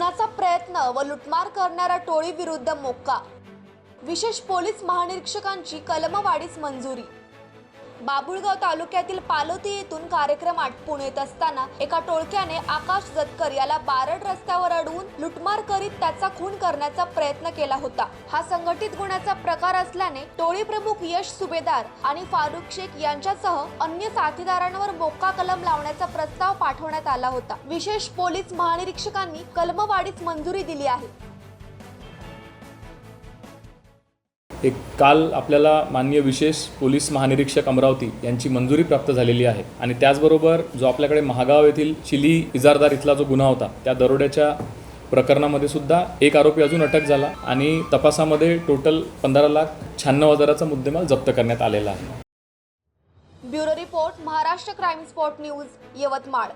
खुनाचा प्रयत्न व लुटमार करणाऱ्या टोळीविरुद्ध मोक्का. विशेष पोलीस महानिरीक्षकांची कलमवाढीस मंजुरी. बाबुळगाव तालुक्यातील पालोती येथून कार्यक्रम आटपून येत असताना एका टोळक्याने आकाश जतकर याला बारड रस्त्यावर अडवून लुटमार करीत त्याचा खून करण्याचा प्रयत्न केला होता. हा संघटित गुन्ह्याचा प्रकार असल्याने टोळी प्रमुख यश सुभेदार आणि फारुख शेख यांच्यासह अन्य साथीदारांवर मोक्का कलम लावण्याचा प्रस्ताव पाठवण्यात आला होता. विशेष पोलीस महानिरीक्षकांनी कलमवाढीस मंजुरी दिली आहे. एक काल आपल्याला माननीय विशेष पोलीस महानिरीक्षक अमरावती यांची मंजुरी प्राप्त झालेली आहे. आणि त्याचबरोबर जो आपल्याकडे महागाव येथील चिली इजारदार इथला जो गुन्हा होता त्या दरोड्याच्या प्रकरणामध्ये सुद्धा एक आरोपी अजून अटक झाला आणि तपासामध्ये टोटल पंधरा लाख शहाण्णव हजाराचा मुद्देमाल जप्त करण्यात आलेला आहे. Bureau report Maharashtra crime spot news Yavatmal.